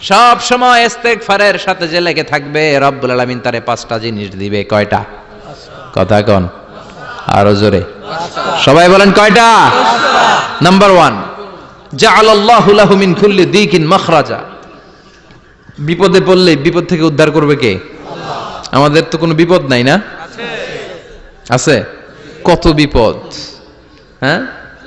সব সময় ইস্তেগফারের সাথে যে লেগে থাকবে, রব্বুল আলামিন তারে পাঁচটা জিনিস দিবে। কয়টা? কথা কোন। আরও জোরে। সবাই বলেন কয়টা? নাম্বার ওয়ান জাআলাল্লাহু লাহু মিন কুল্লি দিকিন মাখরাজা। বিপদে পড়লে বিপদ থেকে উদ্ধার করবে কে? আমাদের তো কোনো বিপদ নাই না? আছে? কত বিপদ? হ্যাঁ?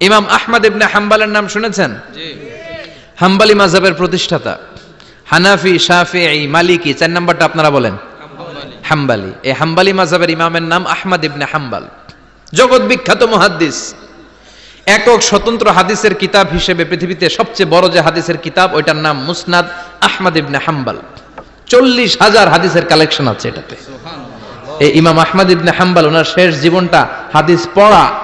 ইমাম আহমদ ইবনে হাম্বালের নাম শুনেছেন? হাম্বালি মাযহাবের প্রতিষ্ঠাতা। হানাফি শাফিঈ মালিকি চার নাম্বারটা আপনারা বলেন? হাম্বালি। এই হাম্বালি মাযহাবের ইমামের নাম আহমদ ইবনে হাম্বাল। জগৎ বিখ্যাত মুহাদ্দিস। একক স্বতন্ত্র হাদিসের কিতাব হিসেবে পৃথিবীতে সবচেয়ে বড় যে হাদিসের কিতাব ওইটার নাম মুসনাদ আহমদ ইবনে হাম্বাল। চল্লিশ হাজার হাদিসের কালেকশন আছে এটাতে। এই ইমাম আহমদ ইবনে হাম্বাল ওনার শেষ জীবনটা হাদিস পড়া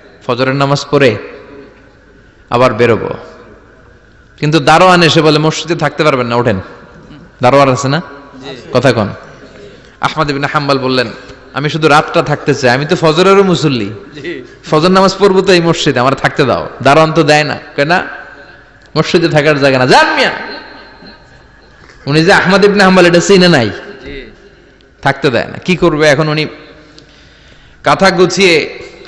ফজরের নামাজ পড়ে আবার বেরোবো। কিন্তু দারোয়ান এসে বলে মসজিদে থাকতে পারবেন না ওঠেন। দারোয়ান আছে না? কথা কন। আহমদ ইবিন হাম্বাল বললেন আমি শুধু রাতটা থাকতে চাই আমি তো ফজরেরও মুসল্লি। ফজর নামাজ পড়ব তো এই মসজিদে আমার থাকতে দাও। দারোয়ান তো দেয় না কেন না মসজিদে থাকার জায়গা না। জান মিয়া। উনি যে আহমদ ইবনে হাম্বাল এটা চিনে নাই। থাকতে দেয় না। কি করবে এখন উনি? কাঁথা গুছিয়ে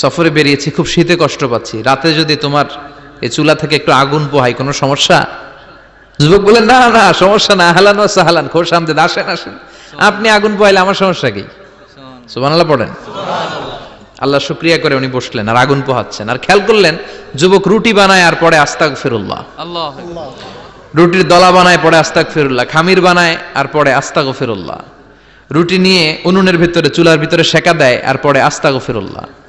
সফরে বেরিয়েছি খুব শীতে কষ্ট পাচ্ছি। রাতে যদি তোমার এই চুলা থেকে একটু আগুন পোহাই কোনো সমস্যা? যুবক বলে না না সমস্যা না হালান সাহালান খোশ আমদেদ আসেন আসেন। আপনি আগুন পোহাইলে আমার সমস্যা কি? সুবহানাল্লাহ পড়েন। আল্লাহ শুক্রিয়া করে উনি বসলেন আর আগুন পোহাচ্ছেন। আর খেয়াল করলেন যুবক রুটি বানায় আর পরে আস্তাক ফিরুল্লাহ রুটির দলা বানায় পরে আস্তাক ফিরুল্লাহ খামির বানায় আর পরে আস্তাক ফিরুল্লাহ রুটি নিয়ে উনুনের ভিতরে চুলার ভিতরে সেকা দেয় আর পরে আস্তাক ফিরুল্লাহ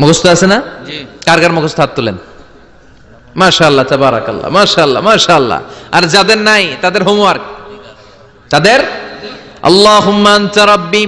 মুখস্থ আছে না? কার কার মুখস্থ হাত তোলেন? মাশাল্লাহ তাবারাকাল্লাহ মাশাল্লাহ মাশাল্লাহ আর যাদের নাই, তাদের হোমওয়ার্ক তাদের? আল্লাহুম্মা আনতা রাব্বি